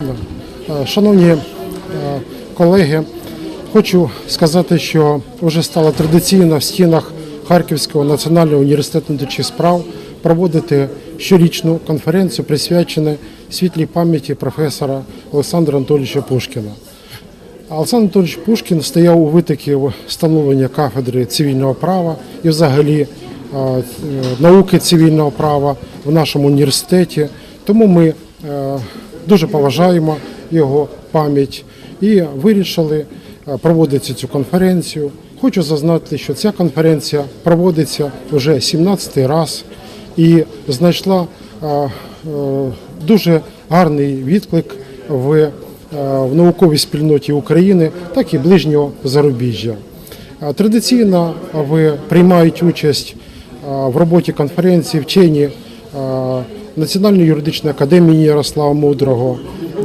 Е, Шановні е, колеги, хочу сказати, що вже стало традиційно в стінах Харківського національного університету внутрішніх справ проводити щорічну конференцію, присвячену світлій пам'яті професора Олександра Анатолійовича Пушкіна. Олександр Анатолійович Пушкін стояв у витокі встановлення кафедри цивільного права і взагалі е, науки цивільного права в нашому університеті. Тому ми дуже поважаємо його пам'ять і вирішили е, проводити цю конференцію. Хочу зазначити, що ця конференція проводиться вже 17-й раз і знайшла е, е, дуже гарний відклик в, науковій спільноті України, так і ближнього зарубіжжя. Традиційно приймають участь в роботі конференції вчені Національної юридичної академії Ярослава Мудрого,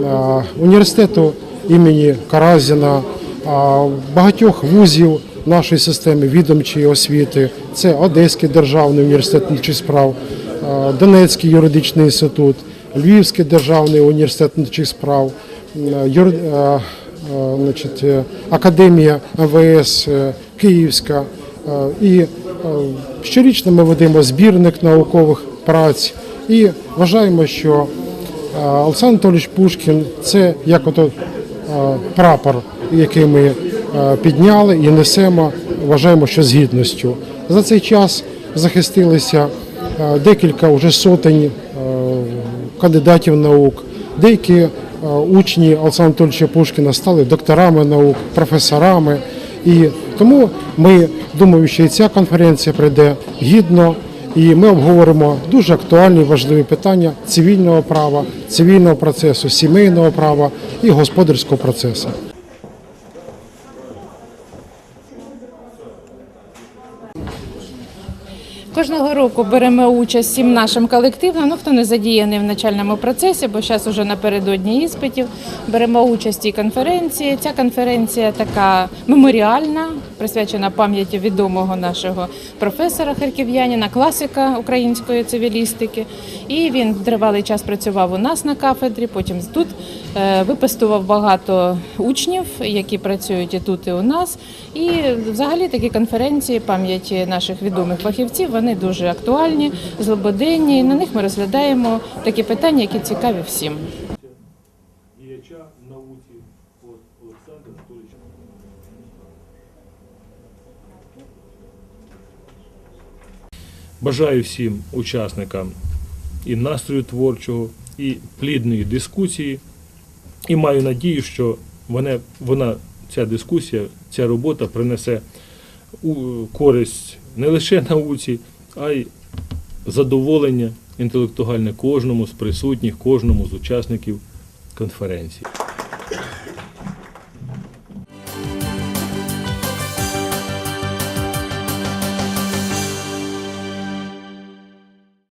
е, університету імені Каразіна, е, багатьох вузів нашої системи відомчої освіти. Це Одеський державний університет внутрішніх справ, е, Донецький юридичний інститут, Львівський державний університет внутрішніх справ, е, е, е, значить, е, Академія МВС е, Київська. Е, І е, щорічно ми ведемо збірник наукових праць і вважаємо, що е, Олександр Анатолійович Пушкін це як ото е, прапор, який ми е, підняли і несемо, вважаємо, що з гідністю. За цей час захистилися декілька вже сотень кандидатів наук, деякі учні Олександра Анатолійовича Пушкіна стали докторами наук, професорами. І тому ми думаю, що і ця конференція прийде гідно, і ми обговоримо дуже актуальні важливі питання цивільного права, цивільного процесу, сімейного права і господарського процесу. Кожного року беремо участь всім нашим колективом. Ну хто не задіяний в навчальному процесі, бо зараз вже напередодні іспитів. Беремо участь у конференції. Ця конференція така меморіальна, присвячена пам'яті відомого нашого професора харків'янина, класика української цивілістики. І він тривалий час працював у нас на кафедрі. Потім тут е, випистував багато учнів, які працюють і тут, і у нас. І взагалі такі конференції пам'яті наших відомих фахівців вони дуже актуальні, злободенні. На них ми розглядаємо такі питання, які цікаві всім. діяча в науці от Олександр Анатолійович. Бажаю всім учасникам і настрою творчого, і плідної дискусії. І маю надію, що вона, вона ця дискусія, ця робота принесе користь не лише науці, а й задоволення інтелектуальне кожному з присутніх, кожному з учасників конференції.